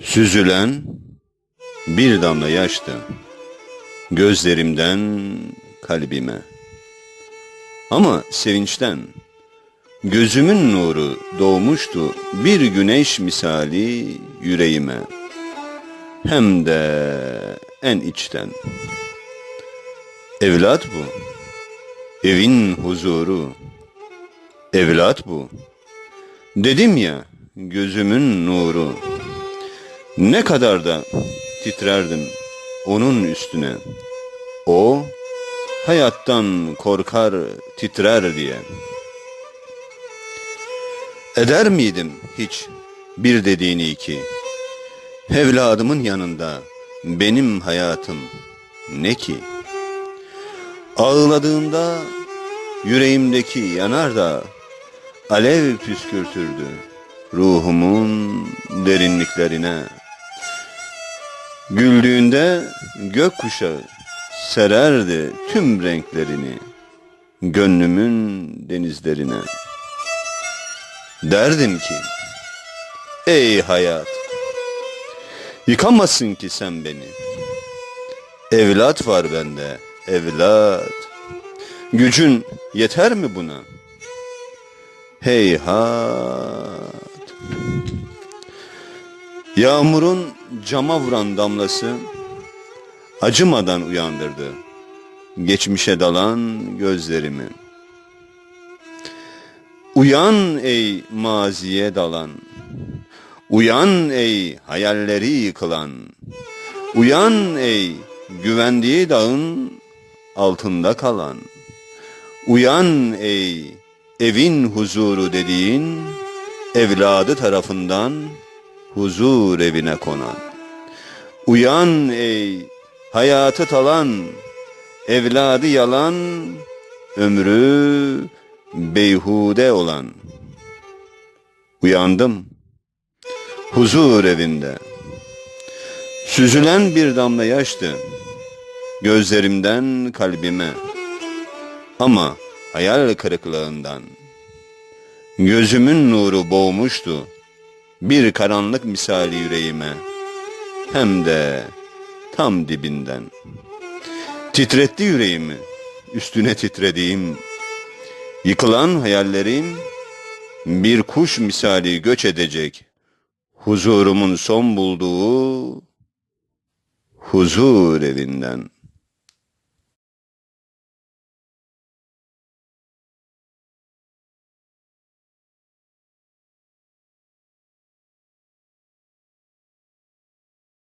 Süzülen bir damla yaştı gözlerimden kalbime. Ama sevinçten gözümün nuru doğmuştu bir güneş misali yüreğime. Hem de en içten. Evlat bu. Evin huzuru. Evlat bu. Dedim ya gözümün nuru. Ne kadar da titrerdim onun üstüne. O hayattan korkar titrer diye. Eder miydim hiç bir dediğini iki? Evladımın yanında benim hayatım ne ki? Ağladığımda yüreğimdeki yanar da alev püskürtürdü ruhumun derinliklerine. Güldüğünde gökkuşağı sererdi tüm renklerini gönlümün denizlerine. Derdim ki, ey hayat, yıkamazsın ki sen beni. Evlat var bende, evlat. Gücün yeter mi buna? Heyhat. Yağmurun cama vuran damlası acımadan uyandırdı. Geçmişe dalan gözlerimi. Uyan ey maziye dalan, uyan ey hayalleri yıkılan, uyan ey güvendiği dağın altında kalan, uyan ey evin huzuru dediğin evladı tarafından huzur evine konan. Uyan ey hayatı talan, evladı yalan, ömrü beyhude olan. Uyandım, huzur evinde. Süzülen bir damla yaştı, gözlerimden kalbime. Ama hayal kırıklığından, gözümün nuru boğmuştu, bir karanlık misali yüreğime. Hem de tam dibinden. Titretti yüreğimi, üstüne titrediğim, yıkılan hayallerim bir kuş misali göç edecek. Huzurumun son bulduğu huzur evinden.